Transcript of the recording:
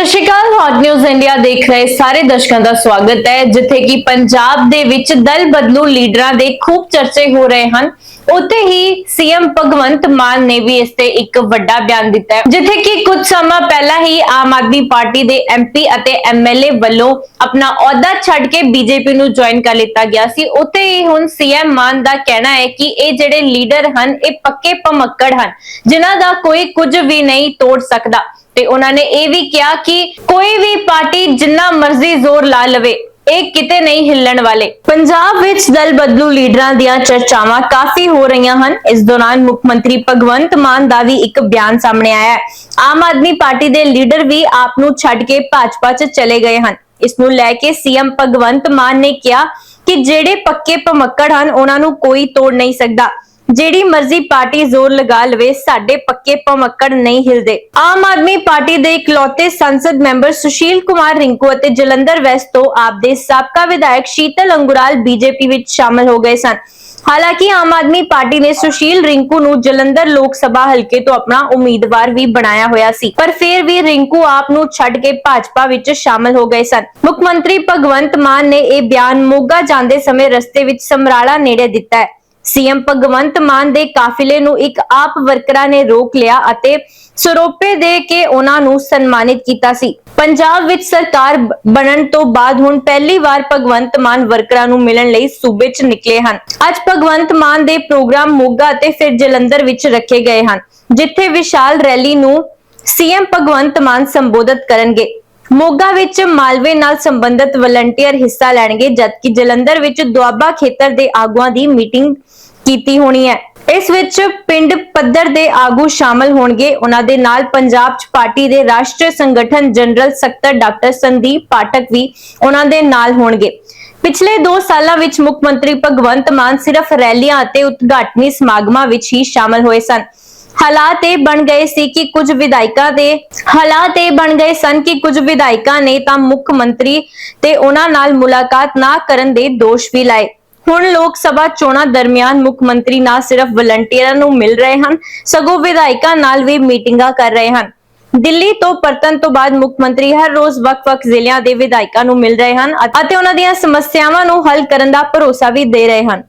ਸਤਿ ਸ਼੍ਰੀ ਅਕਾਲ ਹੌਟ ਨਿਊਜ਼ ਇੰਡੀਆ ਦੇਖ ਰਹੇ ਸਾਰੇ ਦਰਸ਼ਕਾਂ ਦਾ ਸਵਾਗਤ ਹੈ, ਜਿੱਥੇ ਕਿ ਪੰਜਾਬ ਦੇ ਵਿੱਚ ਦਲ ਬਦਲੂ ਲੀਡਰਾਂ ਦੇ ਖੂਬ ਚਰਚੇ ਹੋ ਰਹੇ ਹਨ। ਉੱਥੇ ਹੀ ਸੀਐਮ ਭਗਵੰਤ ਮਾਨ ਨੇ ਵੀ ਇਸ ਤੇ ਇੱਕ ਵੱਡਾ ਬਿਆਨ ਦਿੱਤਾ ਹੈ। ਜਿੱਥੇ ਕਿ ਕੁਝ ਸਮਾਂ ਪਹਿਲਾਂ ਹੀ ਆਮ ਆਦਮੀ ਪਾਰਟੀ ਦੇ ਐਮਪੀ ਅਤੇ ਐਮਐਲਏ ਵੱਲੋਂ ਆਪਣਾ ਅਹੁਦਾ ਛੱਡ ਕੇ ਬੀਜੇਪੀ ਨੂੰ ਜੁਆਇਨ ਕਰ ਲਿੱਤਾ ਗਿਆ ਸੀ। ਉੱਥੇ ਹੀ ਹੁਣ ਸੀਐਮ ਮਾਨ ਦਾ ਕਹਿਣਾ ਹੈ ਕਿ ਇਹ ਜਿਹੜੇ ਲੀਡਰ ਹਨ, ਇਹ ਪੱਕੇ ਭਮੱਕੜ ਹਨ, ਜਿਨ੍ਹਾਂ ਦਾ ਕੋਈ ਕੁਝ ਵੀ ਨਹੀਂ ਤੋੜ ਸਕਦਾ। ਤੇ ਉਹਨਾਂ ਨੇ ਇਹ ਵੀ ਕਿਹਾ ਕਿ ਕੋਈ ਵੀ ਪਾਰਟੀ ਜਿੰਨਾ ਮਰਜ਼ੀ ਜ਼ੋਰ ਲਾ ਲਵੇ ਇਹ ਕਿਤੇ ਨਹੀਂ ਹਿੱਲਣ ਵਾਲੇ। ਪੰਜਾਬ ਵਿੱਚ ਦਲ ਬਦਲੂ ਲੀਡਰਾਂ ਦੀਆਂ ਚਰਚਾਵਾਂ ਕਾਫੀ ਹੋ ਰਹੀਆਂ ਹਨ। ਇਸ ਦੌਰਾਨ ਮੁੱਖ ਮੰਤਰੀ ਭਗਵੰਤ ਮਾਨ ਦਾ ਵੀ ਇੱਕ ਬਿਆਨ ਸਾਹਮਣੇ ਆਇਆ ਹੈ। ਆਮ ਆਦਮੀ ਪਾਰਟੀ ਦੇ ਲੀਡਰ ਵੀ ਆਪ ਨੂੰ ਛੱਡ ਕੇ ਭਾਜਪਾ 'ਚ ਚਲੇ ਗਏ ਹਨ। ਇਸ ਨੂੰ ਲੈ ਕੇ ਸੀਐਮ ਭਗਵੰਤ ਮਾਨ ਨੇ ਕਿਹਾ ਕਿ ਜਿਹੜੇ ਪੱਕੇ ਭਮੱਕੜ ਹਨ, ਉਹਨਾਂ ਨੂੰ ਕੋਈ ਤੋੜ ਨਹੀਂ ਸਕਦਾ। ਜਿਹੜੀ ਮਰਜ਼ੀ ਪਾਰਟੀ ਜ਼ੋਰ ਲਗਾ ਲਵੇ, ਸਾਡੇ ਪੱਕੇ ਭਮੱਕੜ ਨਹੀਂ ਹਿਲਦੇ। ਆਮ ਆਦਮੀ ਪਾਰਟੀ ਦੇ ਇਕਲੌਤੇ ਸੰਸਦ ਮੈਂਬਰ ਸੁਸ਼ੀਲ ਕੁਮਾਰ ਰਿੰਕੂ ਅਤੇ ਜਲੰਧਰ ਵੈਸਟ ਤੋਂ ਆਪ ਦੇ ਸਾਬਕਾ ਵਿਧਾਇਕ ਸ਼ੀਤਲ ਅੰਗੁਰਾਲ ਬੀਜੇਪੀ ਵਿੱਚ ਸ਼ਾਮਲ ਹੋ ਗਏ ਸਨ। ਹਾਲਾਂਕਿ ਆਮ ਆਦਮੀ ਪਾਰਟੀ ਨੇ ਸੁਸ਼ੀਲ ਰਿੰਕੂ ਨੂੰ ਜਲੰਧਰ ਲੋਕ ਸਭਾ ਹਲਕੇ ਤੋਂ ਆਪਣਾ ਉਮੀਦਵਾਰ ਵੀ ਬਣਾਇਆ ਹੋਇਆ ਸੀ। ਪਰ ਫਿਰ ਵੀ ਰਿੰਕੂ ਆਪ ਨੂੰ ਛੱਡ ਕੇ ਭਾਜਪਾ ਵਿੱਚ ਸ਼ਾਮਲ ਹੋ ਗਏ ਸਨ। ਮੁੱਖ ਮੰਤਰੀ ਭਗਵੰਤ ਮਾਨ ਨੇ ਇਹ ਬਿਆਨ ਮੋਗਾ ਜਾਂਦੇ ਸਮੇਂ ਰਸਤੇ ਵਿੱਚ ਸਮਰਾਲਾ ਨੇੜੇ ਦਿੱਤਾ ਹੈ। ਸੀਐਮ ਭਗਵੰਤ ਮਾਨ ਦੇ ਕਾਫਿਲੇ ਨੂੰ ਇੱਕ ਆਪ ਵਰਕਰਾਂ ਨੇ ਰੋਕ ਲਿਆ ਅਤੇ ਸਰੋਪੇ ਦੇ ਕੇ ਉਹਨਾਂ ਨੂੰ ਸਨਮਾਨਿਤ ਕੀਤਾ ਸੀ। ਪੰਜਾਬ ਵਿੱਚ ਸਰਕਾਰ ਬਣਨ ਤੋਂ ਬਾਅਦ ਹੁਣ ਪਹਿਲੀ ਵਾਰ ਭਗਵੰਤ ਮਾਨ ਵਰਕਰਾਂ ਨੂੰ ਮਿਲਣ ਲਈ ਸੂਬੇ 'ਚ ਨਿਕਲੇ ਹਨ। ਅੱਜ ਭਗਵੰਤ ਮਾਨ ਦੇ ਪ੍ਰੋਗਰਾਮ ਮੋਗਾ ਅਤੇ ਫਿਰ ਜਲੰਧਰ ਵਿੱਚ ਰੱਖੇ ਗਏ ਹਨ, ਜਿੱਥੇ ਵਿਸ਼ਾਲ ਰੈਲੀ ਨੂੰ ਸੀਐਮ ਭਗਵੰਤ ਮਾਨ ਸੰਬੋਧਿਤ ਕਰਨਗੇ। ਮੋਗਾ ਵਿੱਚ ਮਾਲਵੇ ਨਾਲ ਸੰਬੰਧਿਤ ਵਲੰਟੀਅਰ ਹਿੱਸਾ ਲੈਣਗੇ, ਜਦਕਿ ਜਲੰਧਰ ਵਿੱਚ ਦੁਆਬਾ ਖੇਤਰ ਦੇ ਆਗੂਆਂ ਦੀ ਮੀਟਿੰਗ ਕੀਤੀ ਹੋਣੀ ਹੈ। ਇਸ ਵਿੱਚ ਪਿੰਡ ਪੱਧਰ ਦੇ ਆਗੂ ਸ਼ਾਮਲ ਹੋਣਗੇ। ਉਹਨਾਂ ਦੇ ਨਾਲ ਪੰਜਾਬ 'ਚ ਪਾਰਟੀ ਦੇ ਰਾਸ਼ਟਰੀ ਸੰਗਠਨ ਜਨਰਲ ਸਕੱਤਰ ਡਾਕਟਰ ਸੰਦੀਪ ਪਾਠਕ ਵੀ ਉਹਨਾਂ ਦੇ ਨਾਲ ਹੋਣਗੇ। ਪਿਛਲੇ 2 ਸਾਲਾਂ ਵਿੱਚ ਮੁੱਖ ਮੰਤਰੀ ਭਗਵੰਤ ਮਾਨ ਸਿਰਫ ਰੈਲੀਆਂ ਅਤੇ ਉਦਘਾਟਨੀ ਸਮਾਗਮਾਂ ਵਿੱਚ ਹੀ ਸ਼ਾਮਲ ਹੋਏ ਸਨ। ਹਾਲਾਤ ਇਹ ਬਣ ਗਏ ਸੀ ਕਿ ਕੁਝ ਵਿਧਾਇਕਾਂ ਦੇ ਹਾਲਾਤ ਇਹ ਬਣ ਗਏ ਸਨ ਕਿ ਕੁਝ ਵਿਧਾਇਕਾਂ ਨੇ ਤਾਂ ਮੁੱਖ ਮੰਤਰੀ ਤੇ ਉਹਨਾਂ ਨਾਲ ਮੁਲਾਕਾਤ ਨਾ ਕਰਨ ਦੇ ਦੋਸ਼ ਵੀ ਲਾਏ। ਹੁਣ ਲੋਕ ਸਭਾ ਚੋਣਾਂ ਦਰਮਿਆਨ ਮੁੱਖ ਮੰਤਰੀ ਨਾ ਸਿਰਫ ਵਲੰਟੀਅਰਾਂ ਨੂੰ ਮਿਲ ਰਹੇ ਹਨ, ਸਗੋਂ ਵਿਧਾਇਕਾਂ ਨਾਲ ਵੀ ਮੀਟਿੰਗਾਂ ਕਰ ਰਹੇ ਹਨ। ਦਿੱਲੀ ਤੋਂ ਪਰਤਨ ਤੋਂ ਬਾਅਦ ਮੁੱਖ ਮੰਤਰੀ ਹਰ ਰੋਜ਼ ਵੱਖ-ਵੱਖ ਜ਼ਿਲ੍ਹਿਆਂ ਦੇ ਵਿਧਾਇਕਾਂ ਨੂੰ ਮਿਲ ਰਹੇ ਹਨ ਅਤੇ ਉਹਨਾਂ ਦੀਆਂ ਸਮੱਸਿਆਵਾਂ ਨੂੰ ਹੱਲ ਕਰਨ ਦਾ ਭਰੋਸਾ ਵੀ ਦੇ ਰਹੇ ਹਨ।